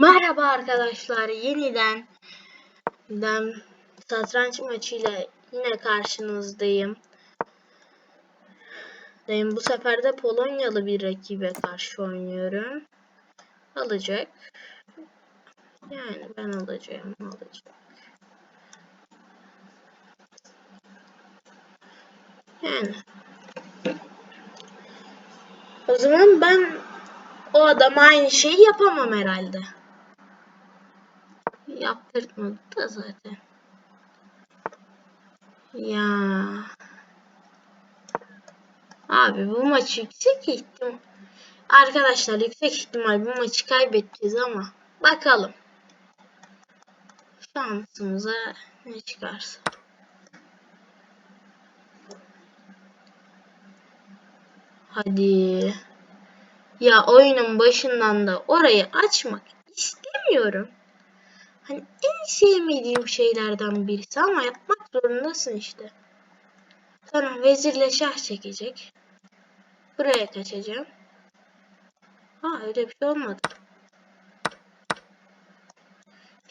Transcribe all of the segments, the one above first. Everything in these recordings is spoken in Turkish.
Merhaba arkadaşlar yeniden ben satranç maçıyla yine karşınızdayım. Dayım bu sefer de Polonyalı bir rakibe karşı oynuyorum. Alacak. Yani ben alacağım alacak. Yani. O zaman ben o adama aynı şeyi yapamam herhalde. Yaptırtmadı da zaten. Ya. Abi bu maç yüksek ihtimal. Arkadaşlar yüksek ihtimal bu maçı kaybedeceğiz ama bakalım. Şansımıza ne çıkarsa. Hadi. Ya oyunun başından da orayı açmak istemiyorum. Hani en sevmediğim şeylerden birisi ama yapmak zorundasın işte. Sonra vezirle şah çekecek. Buraya kaçacağım. Ha öyle bir şey olmadı.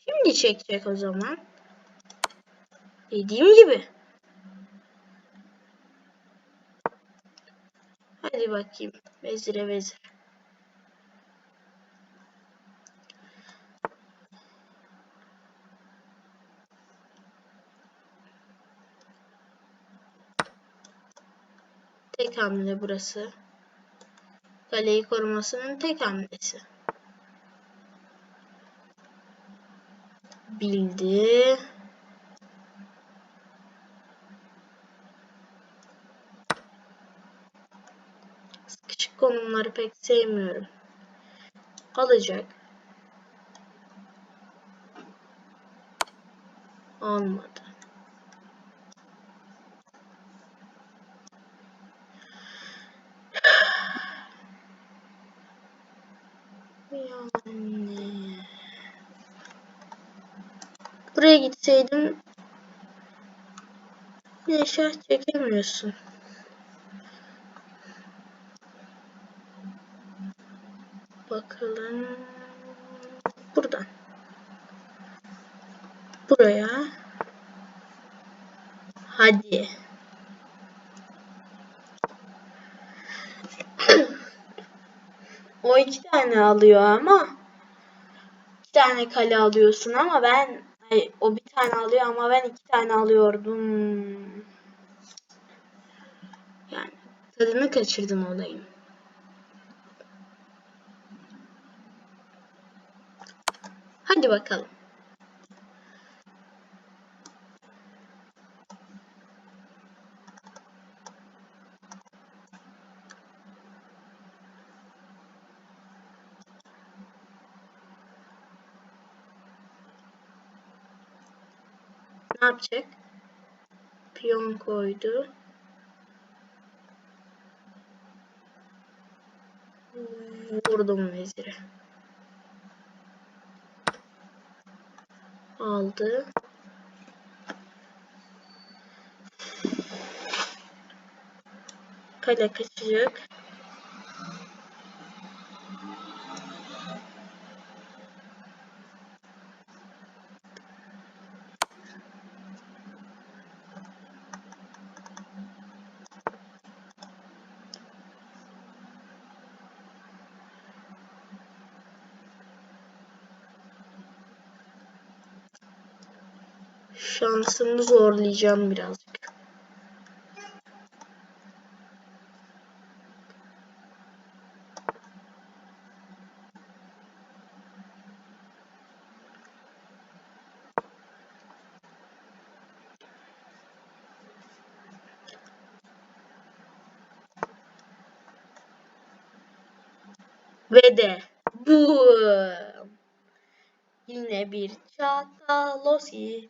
Şimdi çekecek o zaman. Dediğim gibi. Hadi bakayım. Vezire vezir. Tek hamle burası. Kaleyi korumasının tek hamlesi. Bildi. Küçük konumları pek sevmiyorum. Alacak. Olmadı. Yani. Buraya gitseydim ne şah çekemiyorsun. Bakalım. Buradan. Buraya. Hadi. o iki tane alıyor ama iki tane kale alıyorsun ama ben o bir tane alıyor ama ben iki tane alıyordum. Yani tadını kaçırdım olayım. Hadi bakalım. Ne yapacak? Piyon koydu. Vurdum veziri. Aldı. Kale kaçacak. Şansımı zorlayacağım birazcık. Ve de bu yine bir çatalosi.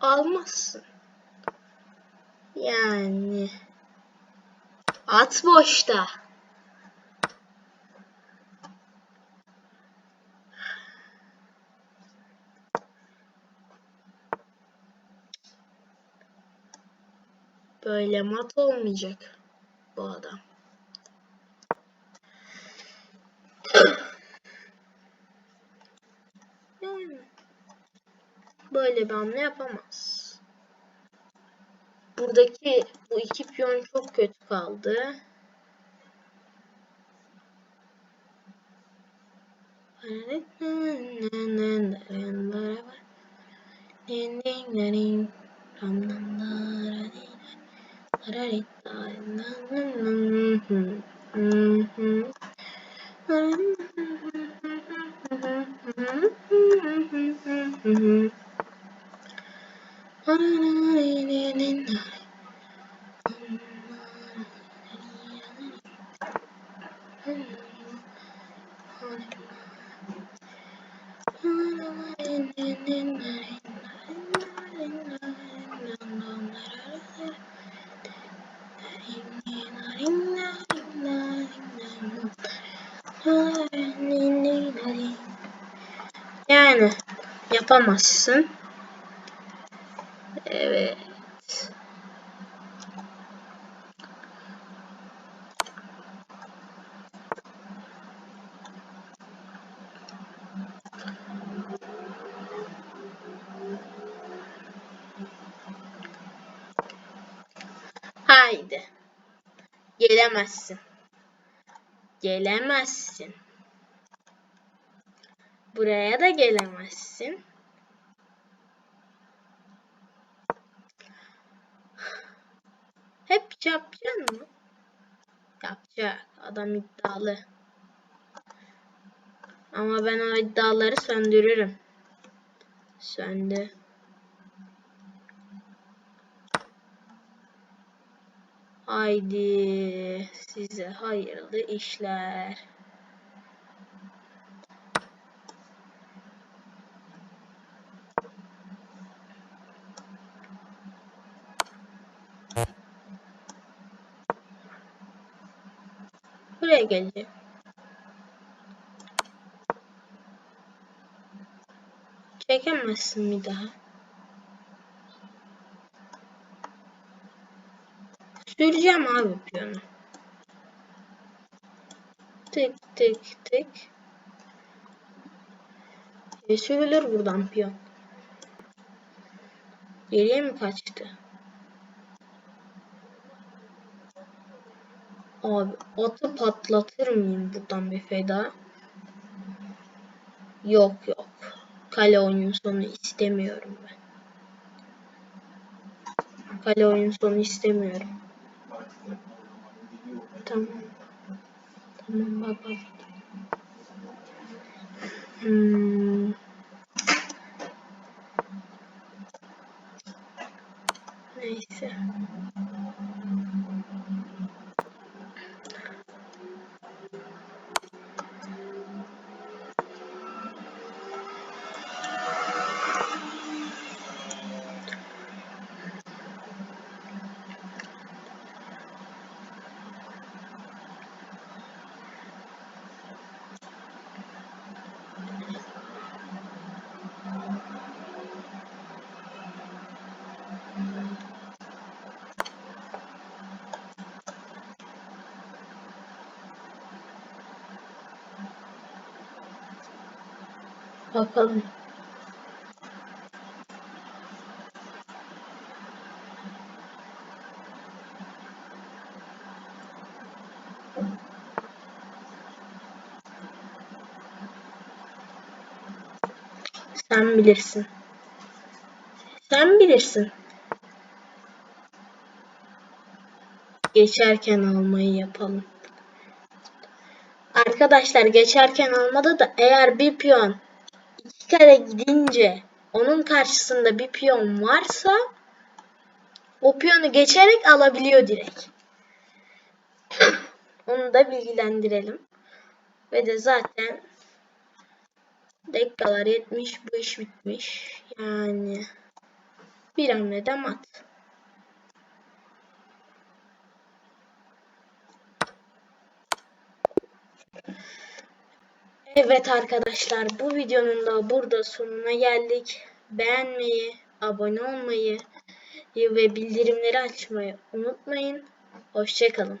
almazsın. Yani at boşta. Böyle mat olmayacak bu adam. Yani böyle bir hamle yapamaz. Buradaki bu iki piyon çok kötü kaldı. Yani yapamazsın. Evet. Haydi. Gelemezsin. Gelemezsin. Buraya da gelemezsin. Hep yapacaksın mı? Yapacak. Adam iddialı. Ama ben o iddiaları söndürürüm. Söndü. Haydi size hayırlı işler. Buraya gelecek. Çekemezsin bir daha. Süreceğim abi piyonu. Tık tık tık. E, sürülür buradan piyon. Geriye mi kaçtı? Abi atı patlatır mıyım buradan bir feda? Yok yok. Kale oyun sonu istemiyorum ben. Kale oyun sonu istemiyorum. Tamam. Tamam baba. Hmm. Bakalım. Sen bilirsin. Sen bilirsin. Geçerken almayı yapalım. Arkadaşlar geçerken almada da eğer bir piyon kere gidince onun karşısında bir piyon varsa o piyonu geçerek alabiliyor direkt. Onu da bilgilendirelim. Ve de zaten dakikalar 70 bu iş bitmiş. Yani Bir hamlede mat. Evet arkadaşlar bu videonun da burada sonuna geldik. Beğenmeyi, abone olmayı ve bildirimleri açmayı unutmayın. Hoşçakalın.